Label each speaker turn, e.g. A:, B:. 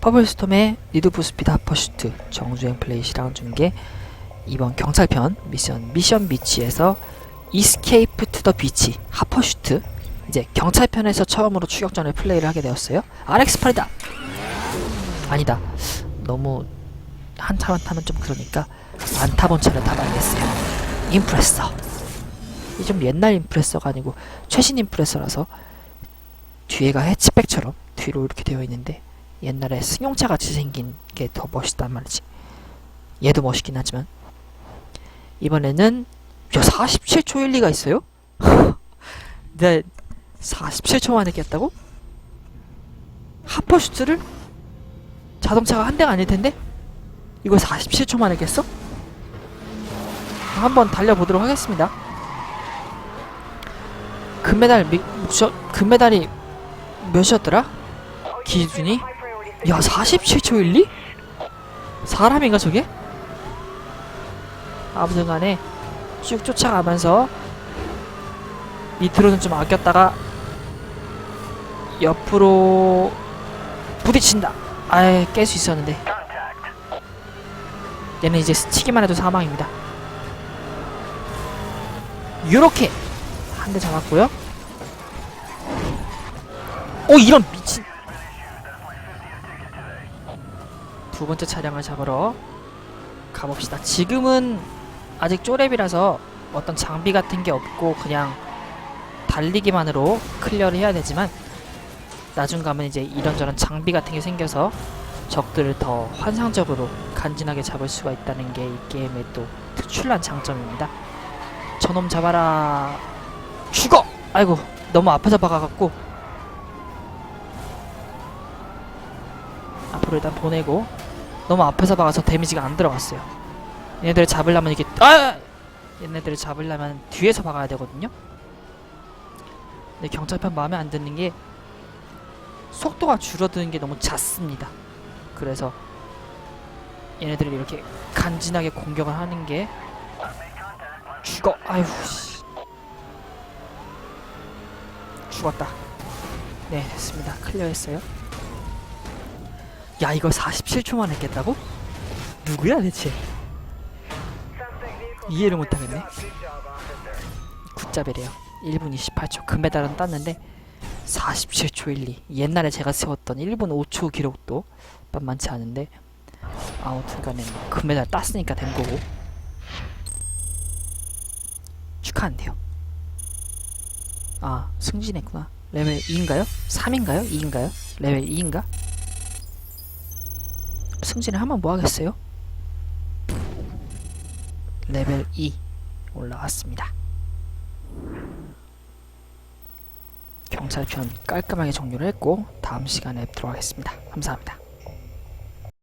A: 퍼블스톰의 리드프 스피드 하퍼슈트 정주행 플레이 실황 중계 이번 경찰편 미션 미션 비치에서 이스케이프 투 더 비치 하퍼슈트 이제 경찰편에서 처음으로 추격전을 플레이를 하게 되었어요. 8이다! 아니다. 너무 한 차만 타면 좀 그러니까 안 타본 차를 타봐야겠어요. 임프레서 이 좀 옛날 임프레서가 아니고 최신 임프레서라서 뒤에가 해치백처럼 뒤로 이렇게 되어 있는데 옛날에 승용차 같이 생긴 게 더 멋있단 말이지. 얘도 멋있긴 하지만 이번에는 야 47초 1리가 있어요? 네 47초 만에 깼다고? 하퍼슈트를 자동차가 한 대가 아닐 텐데 이걸 47초 만에 깼어? 한번 달려보도록 하겠습니다. 금메달 미, 저, 금메달이 몇이었더라? 기준이? 야 47초 1리? 사람인가 저게? 아무튼 간에 쭉 쫓아가면서 밑으로는 좀 아꼈다가 옆으로 부딪힌다. 아예 깰 수 있었는데. 얘는 이제 스치기만 해도 사망입니다. 요렇게 한 대 잡았고요. 오 이런 미친 두 번째 차량을 잡으러 가봅시다. 지금은 아직 쪼렙이라서 어떤 장비 같은 게 없고 그냥 달리기만으로 클리어를 해야 되지만 나중 가면 이제 이런저런 장비 같은 게 생겨서 적들을 더 환상적으로 간지나게 잡을 수가 있다는 게 이 게임의 또 특출난 장점입니다. 저놈 잡아라. 죽어! 아이고 너무 앞에서 박아갖고 앞으로 일단 보내고 너무 앞에서 박아서 데미지가 안 들어갔어요. 얘네들을 잡으려면 이게 아! 얘네들을 잡으려면 뒤에서 박아야 되거든요. 근데 경찰편 마음에 안 드는 게 속도가 줄어드는 게 너무 잦습니다. 그래서 얘네들을 이렇게 간지나게 공격을 하는 게 죽어. 씨. 죽었다. 네, 됐습니다. 클리어 했어요. 야 이걸 47초 만에 깼다고? 누구야 대체? 이해를 못하겠네 굿잡이래요 1분 28초 금메달은 땄는데 47초 12 옛날에 제가 세웠던 1분 5초 기록도 만만치 않은데 아무튼 간에 뭐 금메달 땄으니까 된 거고 축하한대요 아 승진했구나 레벨 2인가요? 3인가요? 2인가요? 레벨 2인가? 승진을 하면 뭐 하겠어요? 레벨 2 올라왔습니다. 경찰편 깔끔하게 종료를 했고 다음 시간에 뵙도록 하겠습니다. 감사합니다.